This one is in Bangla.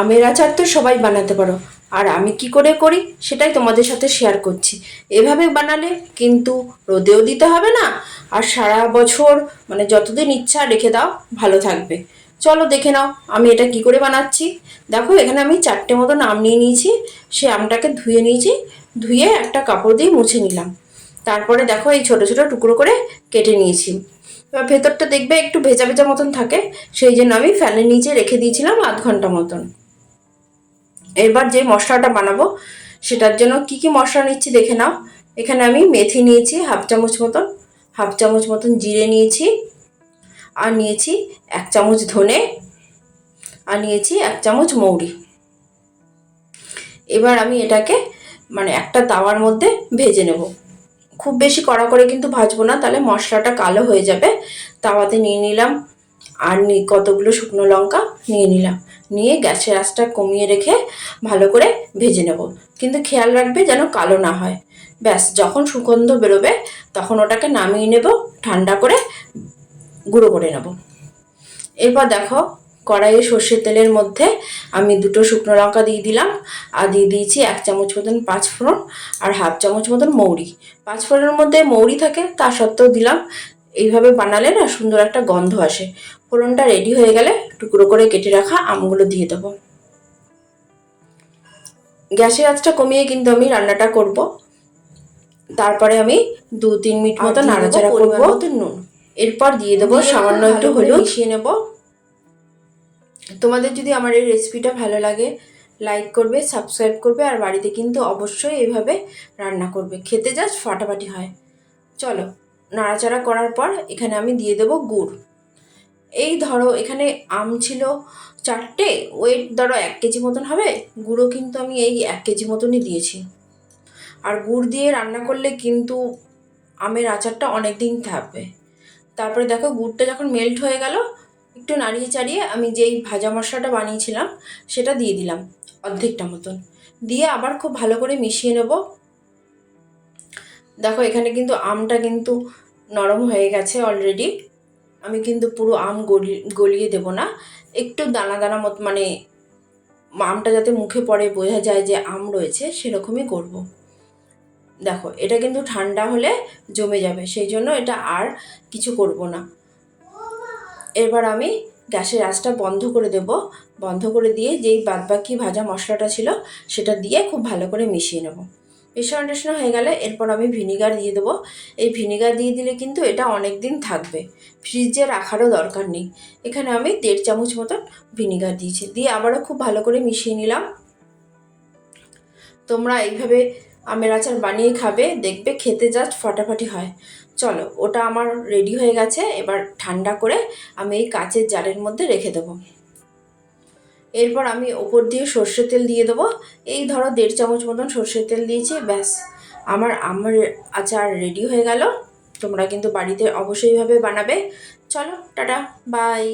আমের আচার তো সবাই বানাতে পারো। আর আমি কি করে করি সেটাই তোমাদের সাথে শেয়ার করছি। এভাবে বানালে কিন্তু রোদেও দিতে হবে না, আর সারা বছর মানে যতদিন ইচ্ছা রেখে দাও, ভালো থাকবে। চলো দেখে নাও আমি এটা কি করে বানাচ্ছি। দেখো এখানে আমি চারটে মতন আম নিয়ে নিয়েছি, সে আমটাকে ধুয়ে নিয়েছি, ধুয়ে একটা কাপড় দিয়ে মুছে নিলাম। তারপরে দেখো এই ছোট ছোট টুকরো করে কেটে নিয়েছি। এবার ভেতরটা দেখবে একটু ভেজা ভেজা মতন থাকে, সেই জন্য আমি ফ্যানের নিচে রেখে দিয়েছিলাম আধ ঘণ্টা মতন। এবার যে মশলাটা বানাবো, সেটার জন্য কি কি মশলা নিচ্ছি দেখে নাও। এখানে আমি মেথি নিয়েছি হাফ চামচ মতন, হাফ চামচ মতন জিরে নিয়েছি, আর নিয়েছি এক চামচ ধনে, আর নিয়েছি এক চামচ মৌরি। এবার আমি এটাকে মানে একটা তাওয়ার মধ্যে ভেজে নেব। খুব বেশি কড়া করে কিন্তু ভাজবো না, তাহলে মশলাটা কালো হয়ে যাবে। তাওয়াতে নিয়ে নিলাম আর কতগুলো শুকনো লঙ্কা নিয়ে নিলাম। নিয়ে গ্যাসের আঁচটা কমিয়ে রেখে ভালো করে ভেজে নেব। কিন্তু খেয়াল রাখবে যেন কালো না হয়। ব্যাস, যখন সুগন্ধ বেরোবে, তখন ওটাকে নামিয়ে নেব, ঠান্ডা করে গুঁড়ো করে নেব। এরপর দেখো, কড়াইয়ে সর্ষের তেলের মধ্যে আমি দুটো শুকনো লঙ্কা দিয়ে দিলাম। আর দিয়ে দিয়েছি এক চামচ মতন পাঁচ ফোড়ন আর হাফ চামচ মতন মৌরি। পাঁচ ফোড়নের মধ্যে মৌরি থাকে, তা সত্ত্বেও দিলাম এইভাবে বানালে না সুন্দর একটা গন্ধ আসে। ফোড়নটা রেডি হয়ে গেলে টুকরো করে কেটে রাখা আমগুলো দিয়ে দেবো। গ্যাসের আঁচটা কমিয়ে কিন্তু আমি রান্নাটা করব। তারপরে আমি দু তিন মিনিট মতো নাড়াচাড়া করব। নুন। এরপর দিয়ে দেবো সামান্য একটু হলুদ। মিশিয়ে নেব। তোমাদের যদি আমার এই রেসিপিটা ভালো লাগে লাইক করবে সাবস্ক্রাইব করবে আর বাড়িতে কিন্তু অবশ্যই এইভাবে রান্না করবে। খেতে জাস্ট ফাটাফাটি হয়। চলো। নাড়াচাড়া করার পর এখানে আমি দিয়ে দেবো গুড়। এই ধরো এখানে আম ছিল চারটে ওয়েট ধরো এক কেজি মতন হবে, গুঁড়ো কিন্তু আমি এই এক কেজি মতনই দিয়েছি। আর গুড় দিয়ে রান্না করলে কিন্তু আমের আচারটা অনেক দিন থাকবে। তারপরে দেখো গুড়টা যখন মেল্ট হয়ে গেল, একটু নাড়িয়ে চাড়িয়ে আমি যেই ভাজা মশলাটা বানিয়েছিলাম, সেটা দিয়ে দিলাম অর্ধেকটা মতন। দিয়ে আবার খুব ভালো করে মিশিয়ে নেব। দেখো এখানে কিন্তু আমটা কিন্তু নরম হয়ে গেছে অলরেডি আমি কিন্তু পুরো আম গলি, গলিয়ে দেব না। একটু দানা দানা মত মানে আমটা যাতে মুখে পড়ে, বোঝা যায় যে আম রয়েছে, সেরকমই করব। দেখো, এটা কিন্তু ঠান্ডা হলে জমে যাবে, সেই জন্য এটা আর কিছু করব না। এবার আমি গ্যাসের আঁচটা বন্ধ করে দেব। বন্ধ করে দিয়ে যেই বাদবাকি ভাজা মশলাটা ছিল, সেটা দিয়ে খুব ভালো করে মিশিয়ে নেব। মিশ্রণ টেশন হয়ে গেলে এরপর আমি ভিনিগার দিয়ে দেবো। এই ভিনিগার দিয়ে দিলে কিন্তু এটা অনেক দিন থাকবে। ফ্রিজে রাখারও দরকার নেই। এখানে আমি দেড় চামচ মতন ভিনিগার দিয়েছি। দিয়ে আবারও খুব ভালো করে মিশিয়ে নিলাম। তোমরা এইভাবে আমের আচার বানিয়ে খাবে, দেখবে খেতে জাস্ট ফাটাফাটি হয়। চলো, ওটা আমার রেডি হয়ে গেছে। এবার ঠান্ডা করে আমি এই কাচের জারের মধ্যে রেখে দেবো। এরপর আমি ওপর দিয়ে সর্ষের তেল দিয়ে দেবো। এই ধরো দেড় চামচ মতন সর্ষের তেল দিয়েছি, ব্যাস। আমার আমার আচার রেডি হয়ে গেল। তোমরা কিন্তু বাড়িতে অবশ্যইভাবে বানাবে। চলো, টাটা, বাই।